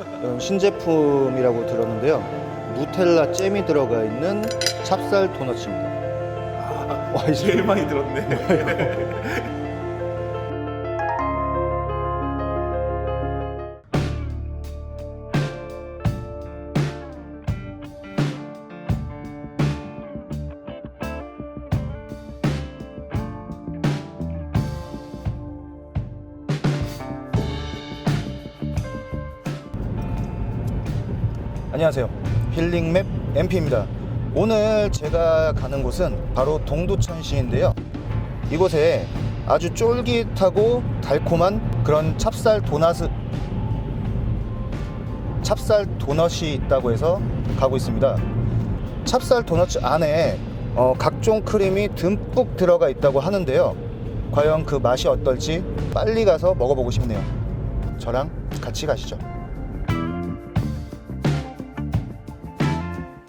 음, 신제품이라고 들었는데요. 누텔라 잼이 들어가 있는 찹쌀 도넛입니다. 와, 이 제일 많이 들었네. 안녕하세요. 힐링맵 MP입니다. 오늘 제가 가는 곳은 바로 동두천시인데요. 이곳에 아주 쫄깃하고 달콤한 그런 찹쌀 도넛 찹쌀 도넛이 있다고 해서 가고 있습니다. 찹쌀 도넛 안에 어, 각종 크림이 듬뿍 들어가 있다고 하는데요. 과연 그 맛이 어떨지 빨리 가서 먹어보고 싶네요. 저랑 같이 가시죠.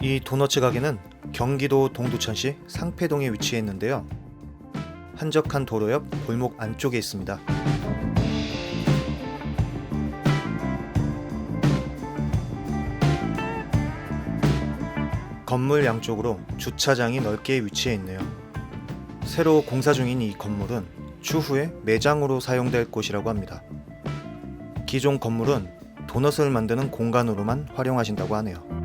이 도너츠 가게는 경기도 동두천시 상패동에 위치해 있는데요. 한적한 도로 옆 골목 안쪽에 있습니다. 건물 양쪽으로 주차장이 넓게 위치해 있네요. 새로 공사 중인 이 건물은 추후에 매장으로 사용될 곳이라고 합니다. 기존 건물은 도넛을 만드는 공간으로만 활용하신다고 하네요.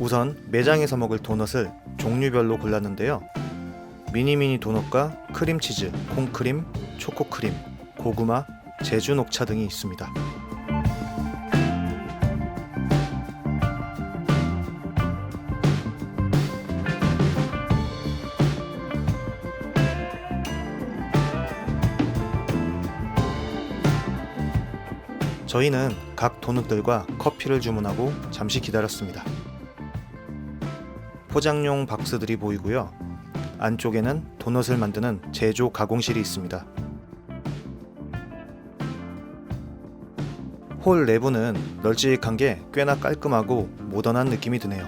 우선 매장에서 먹을 도넛을 종류별로 골랐는데요. 미니미니 도넛과 크림치즈, 콩크림, 초코크림, 고구마, 제주 녹차 등이 있습니다. 저희는 각 도넛들과 커피를 주문하고 잠시 기다렸습니다. 포장용 박스들이 보이고요. 안쪽에는 도넛을 만드는 제조 가공실이 있습니다. 홀 내부는 널찍한 게 꽤나 깔끔하고 모던한 느낌이 드네요.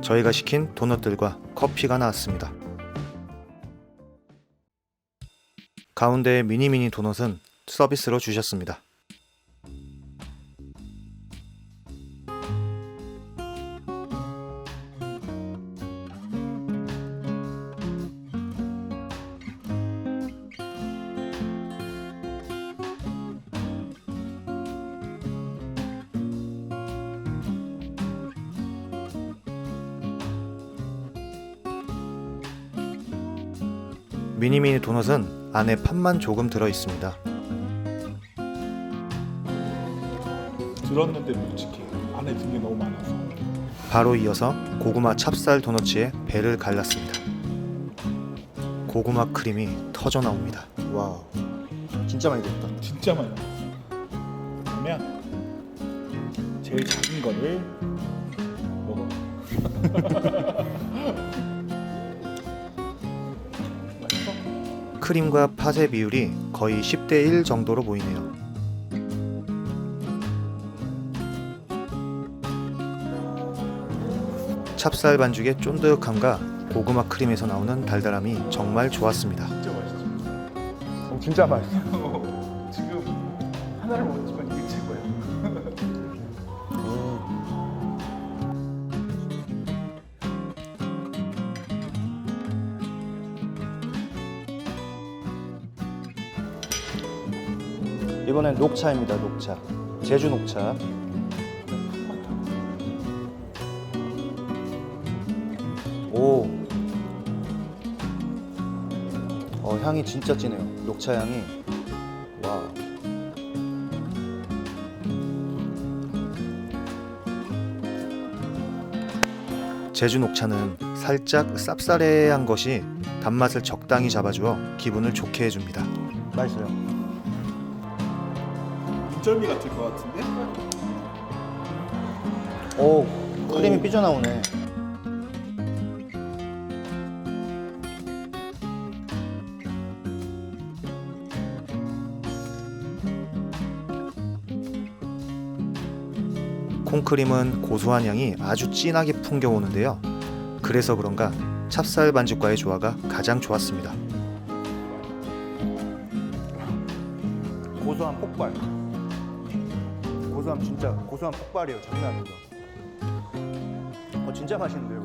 저희가 시킨 도넛들과 커피가 나왔습니다. 가운데 미니미니 도넛은 서비스로 주셨습니다. 미니미니 도넛은 안에 팥만 조금 들어 있습니다. 들었는데 묵직해. 안에 든 게 너무 많아서. 바로 이어서 고구마 찹쌀 도너츠에 배를 갈랐습니다. 고구마 크림이 터져 나옵니다. 와, 진짜 많이 들었다. 진짜 많이. 그러면 제일 작은 거를 먹어. 크림과 팥의 비율이 거의 10대 1 정도로 보이네요. 찹쌀 반죽의 쫀득함과 고구마 크림에서 나오는 달달함이 정말 좋았습니다. 진짜 맛있지. 어, 진짜 맛있어. 지금 하나를 먹 이번엔 녹차입니다. 녹차. 제주 녹차. 오. 어, 향이 진짜 진해요. 녹차 향이. 와. 제주 녹차는 살짝 쌉싸래한 것이 단맛을 적당히 잡아주어 기분을 좋게 해줍니다. 맛있어요. 인절미 같을 것 같은데? 오. 크림이 삐져나오네. 콩크림은 고소한 향이 아주 진하게 풍겨오는데요. 그래서 그런가 찹쌀 반죽과의 조화가 가장 좋았습니다. 고소한 폭발. 고소함 진짜 고소한 폭발이에요. 장난 아니다. 어 진짜 맛있는데 이거.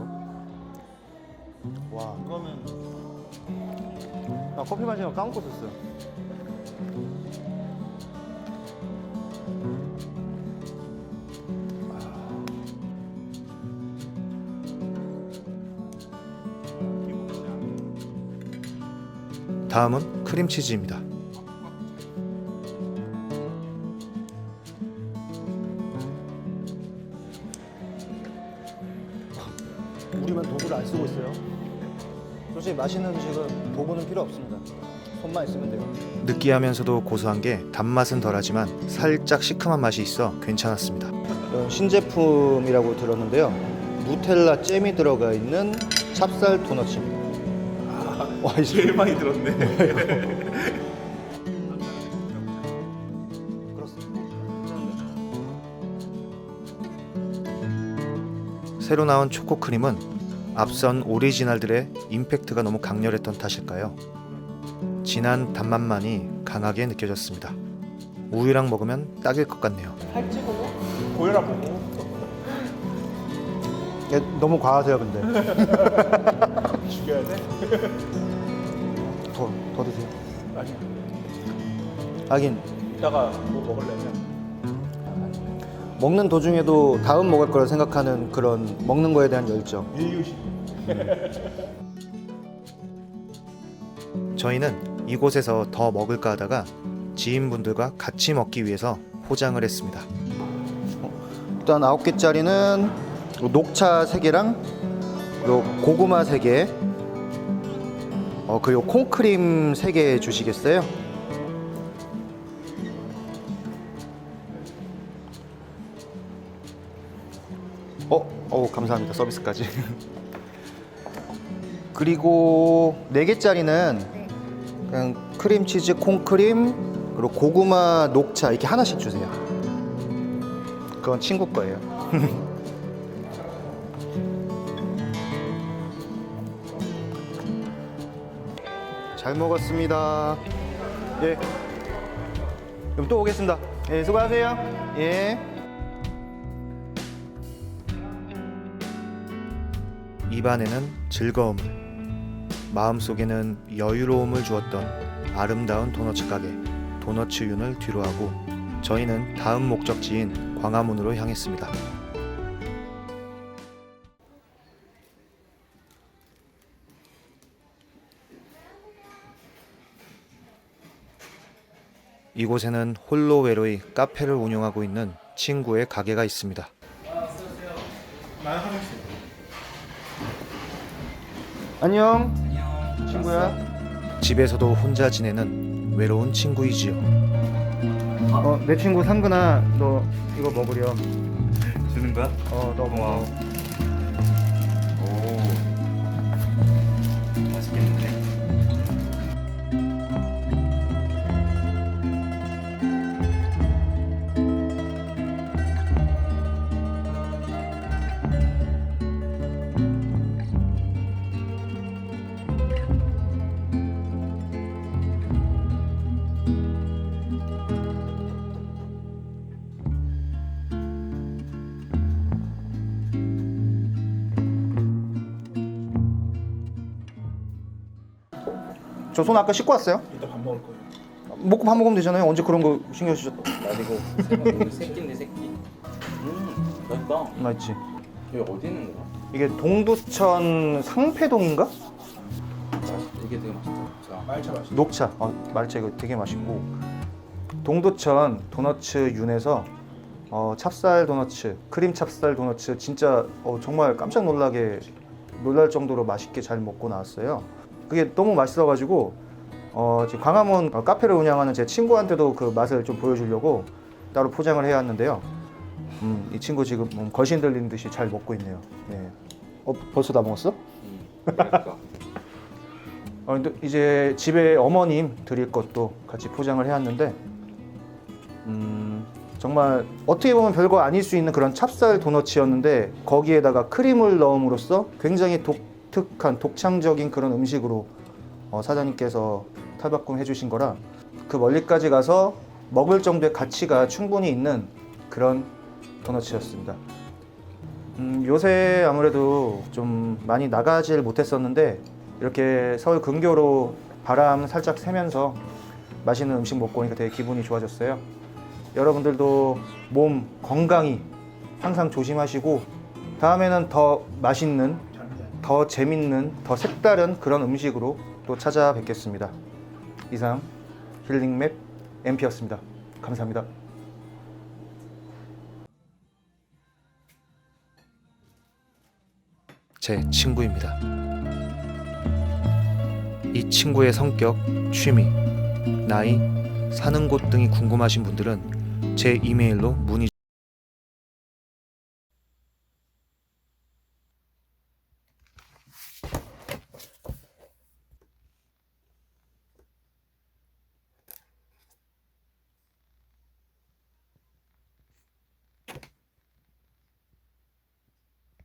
와 그러면 나 커피 마시는 거 까먹고 있었어요. 다음은 크림치즈입니다. 맛있는 음식은 도구는 필요 없습니다. 손만 있으면 돼요. 느끼하면서도 고소한 게 단맛은 덜하지만 살짝 시큼한 맛이 있어 괜찮았습니다. 신제품이라고 들었는데요. 누텔라 잼이 들어가 있는 찹쌀 도넛입니다. 와, 이 제일 많이 들었네. 새로 나온 초코크림은 앞선 오리지널들의 임팩트가 너무 강렬했던 탓일까요? 진한 단맛만이 강하게 느껴졌습니다. 우유랑 먹으면 딱일 것 같네요. 보여라 보고. 너무 과하세요, 근데. 죽여야 돼? 더, 더 드세요. 아니야. 하긴 이따가 뭐 먹으려면 먹는 도중에도 다음 먹을 거를 생각하는 그런 먹는 거에 대한 열정. 저희는 이곳에서 더 먹을까 하다가 지인분들과 같이 먹기 위해서 포장을 했습니다. 일단 아홉 개짜리는 녹차 3개랑 요 고구마 3개 어, 그리고 콩크림 3개 주시겠어요? 감사합니다 서비스까지. 그리고 4개짜리는 그냥 크림치즈 콩크림 그리고 고구마 녹차 이렇게 하나씩 주세요. 그건 친구 거예요. 잘 먹었습니다. 예. 그럼 또 오겠습니다. 예, 수고하세요. 예. 입안에는 즐거움을, 마음속에는 여유로움을 주었던 아름다운 도너츠 가게 도너츠 윤을 뒤로하고 저희는 다음 목적지인 광화문으로 향했습니다. 이곳에는 홀로 외로이 카페를 운영하고 있는 친구의 가게가 있습니다. 안녕. 친구야. 집에서도 혼자 지내는 외로운 친구이지요. 어, 내 친구 상근아, 너 이거 먹으렴. 주는 거야? 어, 너 먹어. 저 손 아까 씻고 왔어요? 이따 밥 먹을 거예요. 먹고 밥 먹으면 되잖아요. 언제 그런 거 신경 쓰셨다. 아니고 새끼인데 새끼 음 맛있다 맛있지. 여기 어디 있는 거야? 이게 동두천 상패동인가? 맛있 이게 되게 맛있다 자 말차 맛있어. 녹차. 어, 말차 이거 되게 맛있고. 동두천 도너츠 윤에서 어, 찹쌀 도너츠, 크림 찹쌀 도너츠 진짜 어, 정말 깜짝 놀라게 놀랄 정도로 맛있게 잘 먹고 나왔어요. 그게 너무 맛있어가지고 어, 지금 광화문 어, 카페를 운영하는 제 친구한테도 그 맛을 좀 보여주려고 따로 포장을 해왔는데요. 음, 이 친구 지금 음, 거신 들리는 듯이 잘 먹고 있네요. 네. 어, 벌써 다 먹었어? 음, 맛있다 어, 근데 이제 집에 어머님 드릴 것도 같이 포장을 해왔는데, 음, 정말 어떻게 보면 별거 아닐 수 있는 그런 찹쌀 도너츠였는데 거기에다가 크림을 넣음으로써 굉장히 독 특한 독창적인 그런 음식으로 어, 사장님께서 탈바꿈 해주신 거라 그 멀리까지 가서 먹을 정도의 가치가 충분히 있는 그런 도너츠였습니다. 음, 요새 아무래도 좀 많이 나가질 못했었는데 이렇게 서울 근교로 바람 살짝 쐬면서 맛있는 음식 먹고 오니까 되게 기분이 좋아졌어요. 여러분들도 몸 건강히 항상 조심하시고 다음에는 더 맛있는, 더 재밌는, 더 색다른 그런 음식으로 또 찾아뵙겠습니다. 이상 힐링맵 MP였습니다. 감사합니다. 제 친구입니다. 이 친구의 성격, 취미, 나이, 사는 곳 등이 궁금하신 분들은 제 이메일로 문의